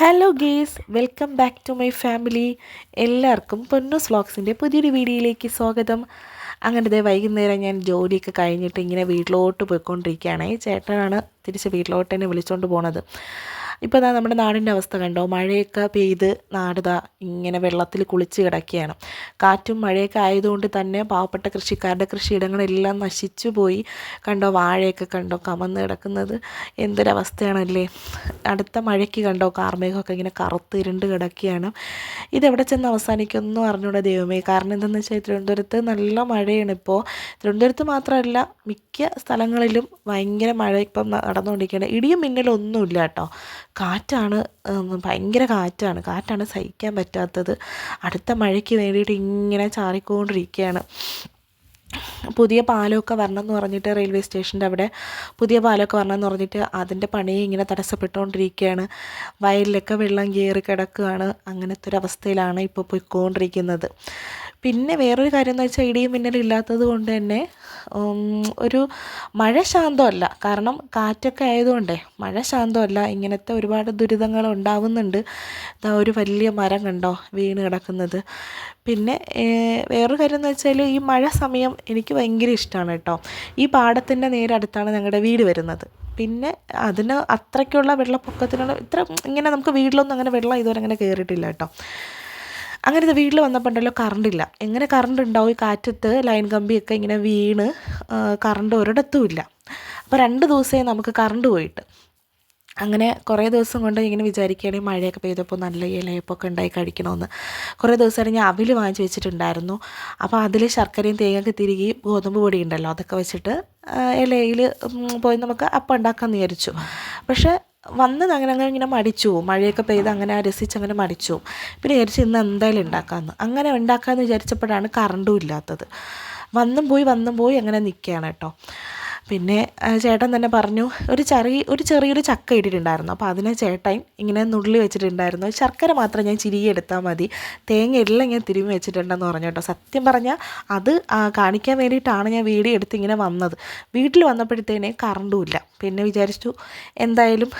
Hello guys welcome back to my family എല്ലാവർക്കും പൊന്നൂസ് വ്ളോഗ്സിന്റെ പുതിയൊരു വീഡിയോയിലേക്ക് സ്വാഗതം. അങ്ങനത്തെ വൈകുന്നേരം ഞാൻ ജോലിയൊക്കെ കഴിഞ്ഞിട്ട് ഇങ്ങനെ വീട്ടിലോട്ട് പോയിക്കൊണ്ടിരിക്കുകയാണ്. ചേട്ടനാണ് തിരിച്ച് വീട്ടിലോട്ട് തന്നെ വിളിച്ചുകൊണ്ട് പോണത്. ഇപ്പോൾ ദാ നമ്മുടെ നാടിന്റെ അവസ്ഥ കണ്ടോ? മഴയൊക്കെ പെയ്ത് നാട് ദാ ഇങ്ങനെ വെള്ളത്തിൽ കുളിച്ച് കിടക്കുകയാണ്. കാറ്റും മഴയൊക്കെ ആയതുകൊണ്ട് തന്നെ പാവപ്പെട്ട കൃഷിക്കാരുടെ കൃഷിയിടങ്ങളെല്ലാം നശിച്ചു പോയി. കണ്ടോ വാഴയൊക്കെ കണ്ടോ കമന്ന് കിടക്കുന്നത്. എന്തൊരവസ്ഥയാണല്ലേ? അടുത്ത മഴയ്ക്ക് കണ്ടോ കാർമേഘമൊക്കെ ഇങ്ങനെ കറുത്ത് ഇരുണ്ട് കിടക്കുകയാണ്. ഇതെവിടെ ചെന്ന് അവസാനിക്കുമെന്നും അറിഞ്ഞൂടെ ദൈവമേ. കാരണം എന്തെന്ന് വെച്ചാൽ തിരുവനന്തപുരത്ത് നല്ല മഴയാണ് ഇപ്പോൾ തിരുവനന്തപുരത്ത് മാത്രമല്ല മിക്ക സ്ഥലങ്ങളിലും ഭയങ്കര മഴ ഇപ്പം നടന്നുകൊണ്ടിരിക്കുകയാണ് ഇടിയും മിന്നലും ഒന്നുമില്ല കേട്ടോ. കാറ്റാണ് ഭയങ്കര കാറ്റാണ്. കാറ്റാണ് സഹിക്കാൻ പറ്റാത്തത്. അടുത്ത മഴയ്ക്ക് വേണ്ടിയിട്ട് ഇങ്ങനെ ചാറിക്കൊണ്ടിരിക്കുകയാണ്. പുതിയ പാലമൊക്കെ വരണം എന്ന് പറഞ്ഞിട്ട് റെയിൽവേ സ്റ്റേഷന്റെ അവിടെ പുതിയ പാലമൊക്കെ വരണം എന്ന് പറഞ്ഞിട്ട് അതിന്റെ പണി ഇങ്ങനെ തടസ്സപ്പെട്ടുകൊണ്ടിരിക്കുകയാണ്. വയലിലൊക്കെ വെള്ളം കയറി കിടക്കുകയാണ്. അങ്ങനത്തെ ഒരു അവസ്ഥയിലാണ് ഇപ്പോൾ പോയിക്കൊണ്ടിരിക്കുന്നത്. പിന്നെ വേറൊരു കാര്യം എന്ന് വെച്ചാൽ ഇടിയും മിന്നലും ഇല്ലാത്തത് കൊണ്ട് തന്നെ ഒരു മഴ ശാന്തമല്ല. കാരണം കാറ്റൊക്കെ ആയതുകൊണ്ടേ മഴ ശാന്തമല്ല. ഇങ്ങനത്തെ ഒരുപാട് ദുരിതങ്ങൾ ഉണ്ടാവുന്നുണ്ട്. ദാ ഒരു വലിയ മരം കണ്ടോ വീണ് കിടക്കുന്നത്. പിന്നെ വേറൊരു കാര്യം എന്ന് വെച്ചാൽ ഈ മഴ സമയം എനിക്ക് ഭയങ്കര ഇഷ്ടമാണ് കേട്ടോ. ഈ പാടത്തിന്റെ നേരെ അടുത്താണ് ഞങ്ങളുടെ വീട് വരുന്നത്. പിന്നെ അതിന് അത്രയ്ക്കുള്ള വെള്ളപ്പൊക്കത്തിനുള്ള ഇത്ര ഇങ്ങനെ നമുക്ക് വീട്ടിലൊന്നും അങ്ങനെ വെള്ളം ഇതുവരെ അങ്ങനെ കയറിയിട്ടില്ല കേട്ടോ. അങ്ങനത്തെ വീട്ടിൽ വന്നപ്പോണ്ടല്ലോ കറണ്ടില്ല എങ്ങനെ കറണ്ട് ഉണ്ടാവും ഈ കാറ്റത്ത്? ലൈൻ കമ്പിയൊക്കെ ഇങ്ങനെ വീണ് കറണ്ട് ഒരിടത്തും ഇല്ല. അപ്പോൾ രണ്ട് ദിവസമേ നമുക്ക് കറണ്ട് പോയിട്ട്. അങ്ങനെ കുറേ ദിവസം കൊണ്ട് ഇങ്ങനെ വിചാരിക്കുകയാണെങ്കിൽ മഴയൊക്കെ പെയ്തപ്പോൾ നല്ല ഇലയപ്പൊക്കെ ഉണ്ടായി കഴിക്കണമെന്ന് കുറേ ദിവസമായിട്ട് ഞാൻ അവിൽ വാങ്ങിച്ച് വെച്ചിട്ടുണ്ടായിരുന്നു. അപ്പോൾ അതിൽ ശർക്കരയും തേങ്ങയൊക്കെ തിരികെ ഗോതമ്പ് പൊടി ഉണ്ടല്ലോ അതൊക്കെ വെച്ചിട്ട് ഇലയിൽ പോയി നമുക്ക് അപ്പം ഉണ്ടാക്കാൻ വിചാരിച്ചു. പക്ഷേ വന്നത് അങ്ങനെ അങ്ങനെ ഇങ്ങനെ മടിച്ചു. മഴയൊക്കെ പെയ്ത് അങ്ങനെ രസിച്ച് അങ്ങനെ മടിച്ചു. പിന്നെ വിചാരിച്ചു ഇന്ന് എന്തായാലും ഉണ്ടാക്കാമെന്ന് അങ്ങനെ ഉണ്ടാക്കാമെന്ന് വിചാരിച്ചപ്പോഴാണ് കറണ്ടും ഇല്ലാത്തത് വന്നും പോയി വന്നും പോയി അങ്ങനെ നിൽക്കുകയാണ് കേട്ടോ പിന്നെ ചേട്ടൻ തന്നെ പറഞ്ഞു ഒരു ചെറിയ ഒരു ചെറിയൊരു ചക്ക ഇട്ടിട്ടുണ്ടായിരുന്നു. അപ്പോൾ അതിനെ ചേട്ടൻ ഇങ്ങനെ നുള്ളി വെച്ചിട്ടുണ്ടായിരുന്നു. ശർക്കര മാത്രം ഞാൻ ചിരികെ എടുത്താൽ മതി. തേങ്ങ എല്ലാം ഞാൻ തിരുമ്മി വെച്ചിട്ടുണ്ടെന്ന് പറഞ്ഞു കേട്ടോ. സത്യം പറഞ്ഞാൽ അത് കാണിക്കാൻ വേണ്ടിയിട്ടാണ് ഞാൻ വീഡിയോ എടുത്ത് ഇങ്ങനെ വന്നത്. വീട്ടിൽ വന്നപ്പോഴത്തേനെ കറണ്ടും ഇല്ല. പിന്നെ വിചാരിച്ചു എന്തായാലും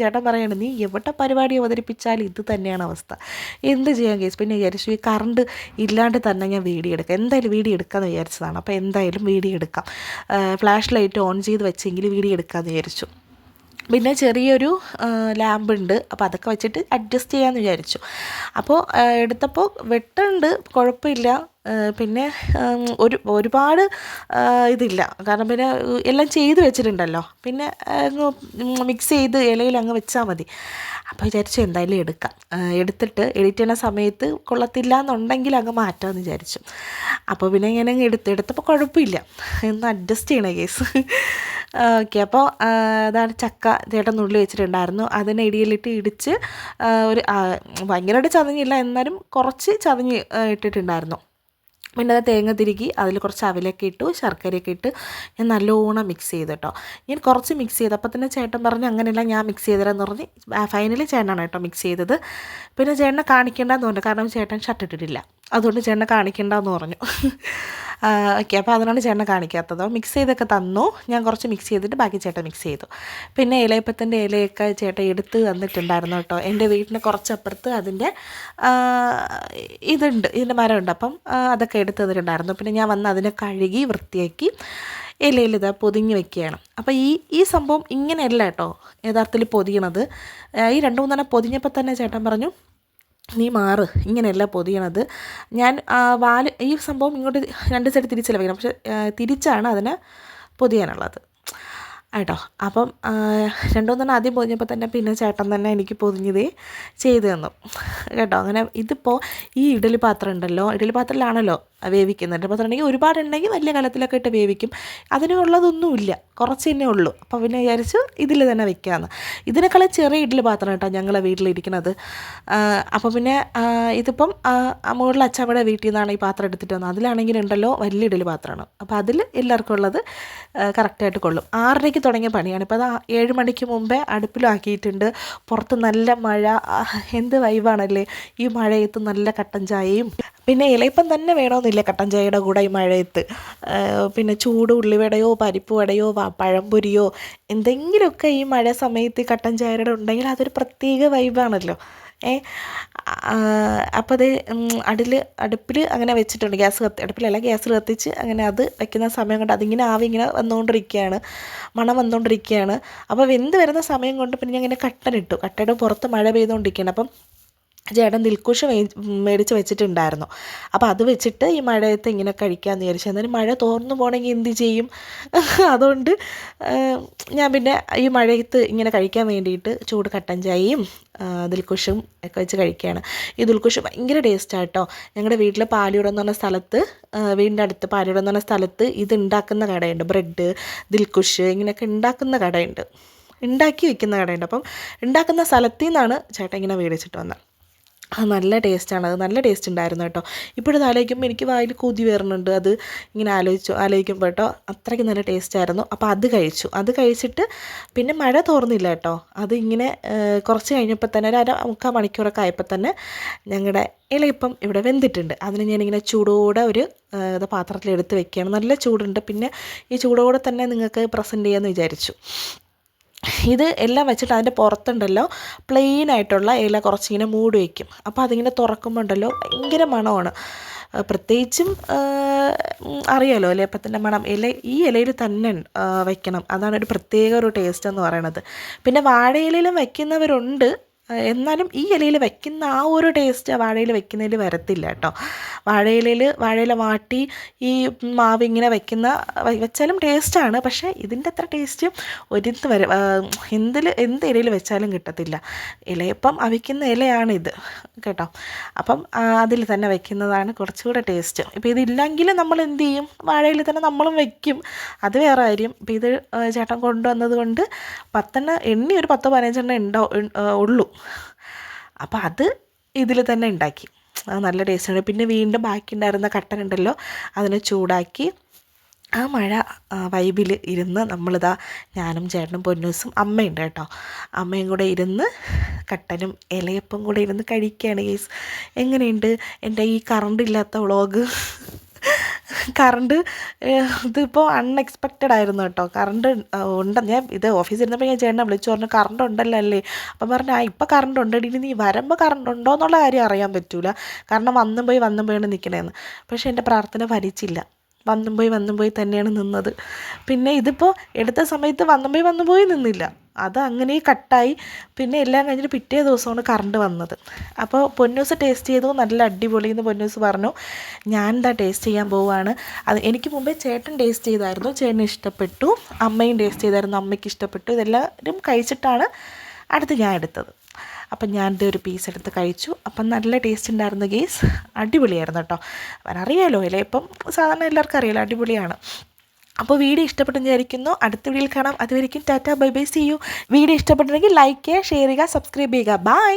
ചേട്ടൻ പറയണം നീ എവിടെ പരിപാടി അവതരിപ്പിച്ചാൽ ഇത് തന്നെയാണ് അവസ്ഥ. എന്ത് ചെയ്യാൻ കേസ് പിന്നെ വിചാരിച്ചു ഈ കറണ്ട് ഇല്ലാണ്ട് തന്നെ ഞാൻ വീഡിയോ എടുക്കാം. എന്തായാലും വീഡിയോ എടുക്കാമെന്ന് വിചാരിച്ചതാണ്. അപ്പോൾ എന്തായാലും വീഡിയോ എടുക്കാം. ഫ്ലാഷ് ലൈറ്റ് ഓൺ ചെയ്ത് വെച്ചെങ്കിൽ വീഡിയോ എടുക്കാമെന്ന് വിചാരിച്ചു. പിന്നെ ചെറിയൊരു ലാമ്പ് ഉണ്ട് അപ്പോൾ അതൊക്കെ വെച്ചിട്ട് അഡ്ജസ്റ്റ് ചെയ്യാമെന്ന് വിചാരിച്ചു. അപ്പോൾ എടുത്തപ്പോൾ വെട്ടുണ്ട്. കുഴപ്പമില്ല പിന്നെ ഒരു ഒരുപാട് ഇതില്ല. കാരണം പിന്നെ എല്ലാം ചെയ്ത് വെച്ചിട്ടുണ്ടല്ലോ. പിന്നെ മിക്സ് ചെയ്ത് ഇലയിൽ അങ്ങ് വെച്ചാൽ മതി. അപ്പോൾ വിചാരിച്ചു എന്തായാലും എടുക്കാം. എടുത്തിട്ട് എഡിറ്റ് ചെയ്യുന്ന സമയത്ത് കൊള്ളത്തില്ല എന്നുണ്ടെങ്കിൽ അങ്ങ് മാറ്റാമെന്ന് വിചാരിച്ചു. അപ്പോൾ പിന്നെ ഇങ്ങനെ എടുത്ത് എടുത്തപ്പോൾ കുഴപ്പമില്ല എന്ന് അഡ്ജസ്റ്റ് ചെയ്യണ കേസ് ഓക്കെ. അപ്പോൾ അതാണ് ചക്ക ചേട്ടൻ നുള്ളി വെച്ചിട്ടുണ്ടായിരുന്നു. അതിനെ ഇടിയിലിട്ട് ഇടിച്ച് ഒരു ഭയങ്കരമായിട്ട് ചതഞ്ഞില്ല എന്നാലും കുറച്ച് ചതഞ്ഞ് ഇട്ടിട്ടുണ്ടായിരുന്നു. പിന്നെ അത് തേങ്ങ തിരുകി അതിൽ കുറച്ച് അവിലൊക്കെ ഇട്ടു ശർക്കരയൊക്കെ ഇട്ട് ഞാൻ നല്ലോണം മിക്സ് ചെയ്തു കേട്ടോ ഞാൻ കുറച്ച് മിക്സ് ചെയ്തു. അപ്പോൾ തന്നെ ചേട്ടൻ പറഞ്ഞു അങ്ങനെയല്ല ഞാൻ മിക്സ് ചെയ്തതെന്ന് പറഞ്ഞ് ഫൈനലി ചേട്ടനാണ് കേട്ടോ മിക്സ് ചെയ്തത്. പിന്നെ ചേട്ടനെ കാണിക്കേണ്ടെന്ന് പറഞ്ഞു. കാരണം ചേട്ടൻ ഷർട്ട് ഇട്ടിട്ടില്ല. അതുകൊണ്ട് ചേട്ടനെ കാണിക്കേണ്ടെന്ന് പറഞ്ഞു. ഓക്കെ അപ്പോൾ അതിനാണ് ചേട്ടനെ കാണിക്കാത്തത്. മിക്സ് ചെയ്തൊക്കെ തന്നു. ഞാൻ കുറച്ച് മിക്സ് ചെയ്തിട്ട് ബാക്കി ചേട്ടൻ മിക്സ് ചെയ്തു. പിന്നെ ഇലയപ്പത്തിന്റെ ഇലയൊക്കെ ചേട്ടൻ എടുത്ത് തന്നിട്ടുണ്ടായിരുന്നു കേട്ടോ. എന്റെ വീട്ടിന് കുറച്ചപ്പുറത്ത് അതിന്റെ ഇതുണ്ട് ഇതിന്റെ മരമുണ്ട്. അപ്പം അതൊക്കെ എടുത്ത് തന്നിട്ടുണ്ടായിരുന്നു. പിന്നെ ഞാൻ വന്ന് അതിനെ കഴുകി വൃത്തിയാക്കി ഇലയിൽ ഇതാ പൊതിഞ്ഞ് വെക്കുകയാണ്. അപ്പോൾ ഈ ഈ സംഭവം ഇങ്ങനെയല്ല കേട്ടോ യഥാർത്ഥത്തിൽ പൊതിയണത്. ഈ രണ്ട് മൂന്നെണ്ണം പൊതിഞ്ഞപ്പോൾ തന്നെ ചേട്ടൻ പറഞ്ഞു നീ മാറ്. ഇങ്ങനെയല്ല പൊതിയണത്. ഞാൻ വാൽ ഈ സംഭവം ഇങ്ങോട്ട് രണ്ട് സൈഡ് തിരിച്ചല്ല വയ്ക്കണം. പക്ഷെ തിരിച്ചാണ് അതിനെ പൊതിയാനുള്ളത്. കേട്ടോ അപ്പം രണ്ടു രണ്ടുമൂന്നെണ്ണം ആദ്യം പൊതിഞ്ഞപ്പോൾ തന്നെ പിന്നെ ചേട്ടൻ തന്നെ എനിക്ക് പൊതിഞ്ഞതേ ചെയ്തു തന്നു. കേട്ടോ അങ്ങനെ ഇതിപ്പോൾ ഈ ഇഡലി പാത്രം ഉണ്ടല്ലോ ഇഡലി പാത്രത്തിലാണല്ലോ വേവിക്കുന്നത്. ഇഡലി പാത്രം ഉണ്ടെങ്കിൽ ഒരുപാടുണ്ടെങ്കിൽ വലിയ കലത്തിലൊക്കെ ഇട്ട് വേവിക്കും. അതിനുള്ളതൊന്നുമില്ല കുറച്ച് തന്നെ ഉള്ളൂ. അപ്പോൾ പിന്നെ വിചാരിച്ചു ഇതിൽ തന്നെ വെക്കാമെന്ന് ഇതിനേക്കാളും ചെറിയ ഇഡലി പാത്രം കേട്ടോ ഞങ്ങളെ വീട്ടിലിരിക്കുന്നത്. അപ്പോൾ പിന്നെ ഇതിപ്പം മുകളിൽ അച്ഛമ്മയുടെ വീട്ടിൽ നിന്നാണ് ഈ പാത്രം എടുത്തിട്ട് വന്നത്. അതിലാണെങ്കിൽ ഉണ്ടല്ലോ വലിയ ഇഡലി പാത്രമാണ്. അപ്പോൾ അതിൽ എല്ലാവർക്കും ഉള്ളത് കറക്റ്റായിട്ട് കൊള്ളും. ആറരയ്ക്ക് തുടങ്ങിയ പണിയാണ്. ഇപ്പോൾ അത് ഏഴ് മണിക്ക് മുമ്പേ അടുപ്പിലാക്കിയിട്ടുണ്ട്. പുറത്ത് നല്ല മഴ എന്ത് വൈബാണല്ലേ ഈ മഴയത്ത് നല്ല കട്ടൻ ചായയും പിന്നെ ഇലയപ്പം തന്നെ വേണമെന്നില്ല കട്ടൻ ചായയുടെ കൂടെ ഈ മഴയത്ത്. പിന്നെ ചൂട് ഉള്ളിവടയോ പരിപ്പ് വടയോ പഴംപൊരിയോ എന്തെങ്കിലുമൊക്കെ ഈ മഴ സമയത്ത് കട്ടൻ ചായയുടെ ഉണ്ടെങ്കിൽ അതൊരു പ്രത്യേക വൈബാണല്ലോ ഏ അപ്പോൾ അത് അടിൽ അടുപ്പിൽ അങ്ങനെ വെച്ചിട്ടുണ്ട് ഗ്യാസ് കത്തി അടുപ്പിലല്ല ഗ്യാസ് കത്തിച്ച് അങ്ങനെ അത് വയ്ക്കുന്ന സമയം കൊണ്ട് അതിങ്ങനെ ആവി ഇങ്ങനെ വന്നുകൊണ്ടിരിക്കുകയാണ് മണം വന്നുകൊണ്ടിരിക്കുകയാണ് അപ്പോൾ വെന്ത് വരുന്ന സമയം കൊണ്ട് പിന്നെ ഇങ്ങനെ കട്ടനിട്ടു കട്ടയുടെ പുറത്ത് മഴ പെയ്തുകൊണ്ടിരിക്കുകയാണ് അപ്പം ചേട്ടൻ ദിൽക്കുഷ് മേടിച്ച് വെച്ചിട്ടുണ്ടായിരുന്നു. അപ്പോൾ അത് വെച്ചിട്ട് ഈ മഴയത്ത് ഇങ്ങനെ കഴിക്കാമെന്ന് വിചാരിച്ചു. എന്നാലും മഴ തോർന്നു പോകണമെങ്കിൽ എന്ത് ചെയ്യും? അതുകൊണ്ട് ഞാൻ പിന്നെ ഈ മഴയത്ത് ഇങ്ങനെ കഴിക്കാൻ വേണ്ടിയിട്ട് ചൂട് കട്ടൻ ചായയും ദിൽക്കുഷും ഒക്കെ വെച്ച് കഴിക്കുകയാണ് ഈ ദുൽക്കുഷ് ഭയങ്കര ടേസ്റ്റാണ് കേട്ടോ ഞങ്ങളുടെ വീട്ടിൽ പാലിയുടെ എന്ന് പറഞ്ഞ സ്ഥലത്ത് വീടിന്റെ അടുത്ത് പാലിയുടെ എന്ന് പറഞ്ഞ സ്ഥലത്ത് ഇത് ഉണ്ടാക്കുന്ന കടയുണ്ട്. ബ്രെഡ് ദിൽക്കുഷ് ഇങ്ങനെയൊക്കെ ഉണ്ടാക്കുന്ന കടയുണ്ട്. ഉണ്ടാക്കി വെക്കുന്ന കടയുണ്ട്. അപ്പം ഉണ്ടാക്കുന്ന സ്ഥലത്തു നിന്നാണ് ചേട്ടൻ ഇങ്ങനെ മേടിച്ചിട്ട് വന്നത് അത് നല്ല ടേസ്റ്റാണ്. അത് നല്ല ടേസ്റ്റ് ഉണ്ടായിരുന്നു കേട്ടോ. ഇപ്പോഴത് ആലോചിക്കുമ്പോൾ എനിക്ക് വായിൽ കൊതി വരുന്നുണ്ട്. അത് ഇങ്ങനെ ആലോചിച്ചു ആലോചിക്കുമ്പോൾ കേട്ടോ അത്രയ്ക്ക് നല്ല ടേസ്റ്റായിരുന്നു അപ്പോൾ അത് കഴിച്ചു. അത് കഴിച്ചിട്ട് പിന്നെ മഴ തോർന്നില്ല കേട്ടോ. അത് ഇങ്ങനെ കുറച്ച് കഴിഞ്ഞപ്പോൾ തന്നെ ഒരു അര മുക്കാൽ മണിക്കൂറൊക്കെ ആയപ്പോൾ തന്നെ ഞങ്ങളുടെ ഇലയിപ്പം ഇവിടെ വെന്തിട്ടുണ്ട്. അതിന് ഞാനിങ്ങനെ ചൂടോടെ ഒരു പാത്രത്തിൽ എടുത്ത് വെക്കുകയാണ്. നല്ല ചൂടുണ്ട്. പിന്നെ ഈ ചൂടോടെ തന്നെ നിങ്ങൾക്ക് പ്രസന്റ് ചെയ്യാമെന്ന് വിചാരിച്ചു. ഇത് എല്ലാം വെച്ചിട്ട് അതിന്റെ പുറത്തുണ്ടല്ലോ പ്ലെയിൻ ആയിട്ടുള്ള ഇല കുറച്ചിങ്ങനെ മൂടി വയ്ക്കും അപ്പോൾ അതിങ്ങനെ തുറക്കുമ്പോൾ ഉണ്ടല്ലോ ഭയങ്കര മണമാണ്. പ്രത്യേകിച്ചും അറിയാലോ ലേപ്പത്തിന്റെ മണം. ഇല ഈ ഇലയിൽ തന്നെ വെക്കണം. അതാണ് ഒരു പ്രത്യേക ഒരു ടേസ്റ്റ് എന്ന് പറയണത്. പിന്നെ വാഴയിലും വയ്ക്കുന്നവരുണ്ട് എന്നാലും ഈ ഇലയിൽ വയ്ക്കുന്ന ആ ഒരു ടേസ്റ്റ് വാഴയിൽ വയ്ക്കുന്നതിൽ വരത്തില്ല കേട്ടോ. വാഴയിലയിൽ വാഴയില വാട്ടി ഈ മാവ് ഇങ്ങനെ വയ്ക്കുന്ന വെച്ചാലും ടേസ്റ്റാണ് പക്ഷേ ഇതിന്റെ അത്ര ടേസ്റ്റ് ഒരിടത്ത് വരെ എന്തിൽ എന്ത് ഇലയിൽ വെച്ചാലും കിട്ടത്തില്ല. ഇലയപ്പം അവിക്കുന്ന ഇലയാണിത് കേട്ടോ. അപ്പം അതിൽ തന്നെ വയ്ക്കുന്നതാണ് കുറച്ചുകൂടെ ടേസ്റ്റ് ഇപ്പോൾ ഇതില്ലെങ്കിൽ നമ്മൾ എന്ത് ചെയ്യും? വാഴയിൽ തന്നെ നമ്മളും വയ്ക്കും അത് വേറെ കാര്യം. ഇപ്പോൾ ഇത് ചേട്ടൻ കൊണ്ടുവന്നത് കൊണ്ട് പത്തെണ്ണ എണ്ണി ഒരു പത്തോ പതിനഞ്ചെണ്ണം ഉണ്ടോ ഉള്ളൂ. അപ്പോൾ അത് ഇതിൽ തന്നെ ഉണ്ടാക്കി. അത് നല്ല ടേസ്റ്റാണ് പിന്നെ വീണ്ടും ബാക്കി ഉണ്ടായിരുന്ന കട്ടൻ ഉണ്ടല്ലോ അതിനെ ചൂടാക്കി ആ മഴ വൈബിൽ ഇരുന്ന് നമ്മളിതാ ഞാനും ചേട്ടനും പൊന്നൂസും അമ്മയുണ്ട് കേട്ടോ. അമ്മയും കൂടെ ഇരുന്ന് കട്ടനും ഇലയപ്പം കൂടെ ഇരുന്ന് കഴിക്കുകയാണ് കേസ് എങ്ങനെയുണ്ട്? എന്റെ ഈ കറണ്ട് ഇല്ലാത്ത വ്ളോഗ് കറണ്ട് ഇതിപ്പോൾ അൺഎക്സ്പെക്റ്റഡ് ആയിരുന്നു കേട്ടോ. കറണ്ട് ഉണ്ട്. ഞാൻ ഇത് ഓഫീസിൽ ഇരുന്നപ്പോൾ ഞാൻ ചേട്ടനെ വിളിച്ചു പറഞ്ഞു കറണ്ട് ഉണ്ടല്ലോ അല്ലേ? അപ്പം പറഞ്ഞു ആ ഇപ്പം കറണ്ട് ഉണ്ടെടി നീ വരുമ്പോൾ കറണ്ട് ഉണ്ടോ എന്നുള്ള കാര്യം അറിയാൻ പറ്റൂല. കാരണം വന്നും പോയി വന്നും പോയാണ് നിൽക്കണേന്ന് പക്ഷേ എന്റെ പ്രാർത്ഥന ഫലിച്ചില്ല. വന്നും പോയി വന്നും പോയി തന്നെയാണ് നിന്നത്. പിന്നെ ഇതിപ്പോൾ എടുത്ത സമയത്ത് വന്നും പോയി വന്നും പോയി നിന്നില്ല. അത് അങ്ങനെ കട്ടായി. പിന്നെ എല്ലാം കഴിഞ്ഞിട്ട് പിറ്റേ ദിവസമാണ് കറണ്ട് വന്നത്. അപ്പോൾ പൊന്നൂസ് ടേസ്റ്റ് ചെയ്തു. നല്ല അടിപൊളി എന്ന് പൊന്നൂസ് പറഞ്ഞു. ഞാൻ എന്താ ടേസ്റ്റ് ചെയ്യാൻ പോവുകയാണ് അത് എനിക്ക് മുമ്പേ ചേട്ടൻ ടേസ്റ്റ് ചെയ്തായിരുന്നു. ചേട്ടന് ഇഷ്ടപ്പെട്ടു. അമ്മയും ടേസ്റ്റ് ചെയ്തായിരുന്നു. അമ്മയ്ക്ക് ഇഷ്ടപ്പെട്ടു. ഇതെല്ലാവരും കഴിച്ചിട്ടാണ് അടുത്ത് ഞാൻ എടുത്തത്. അപ്പം ഞാനിത് ഒരു പീസ് എടുത്ത് കഴിച്ചു. അപ്പം നല്ല ടേസ്റ്റ് ഉണ്ടായിരുന്നു ഗേസ് അടിപൊളിയായിരുന്നു കേട്ടോ. അറിയാലോ അല്ലേ? ഇപ്പം സാധാരണ എല്ലാവർക്കും അറിയാലോ അടിപൊളിയാണ്. അപ്പോൾ വീഡിയോ ഇഷ്ടപ്പെട്ടെന്ന് വിചാരിക്കുന്നു. അടുത്ത വീഡിയോയിൽ കാണാം. അതുവരെയും tata bye bye see you video ഇഷ്ടപ്പെട്ടെങ്കിൽ ലൈക്ക് ചെയ്യുക ഷെയർ ചെയ്യുക സബ്സ്ക്രൈബ് ചെയ്യുക. ബൈ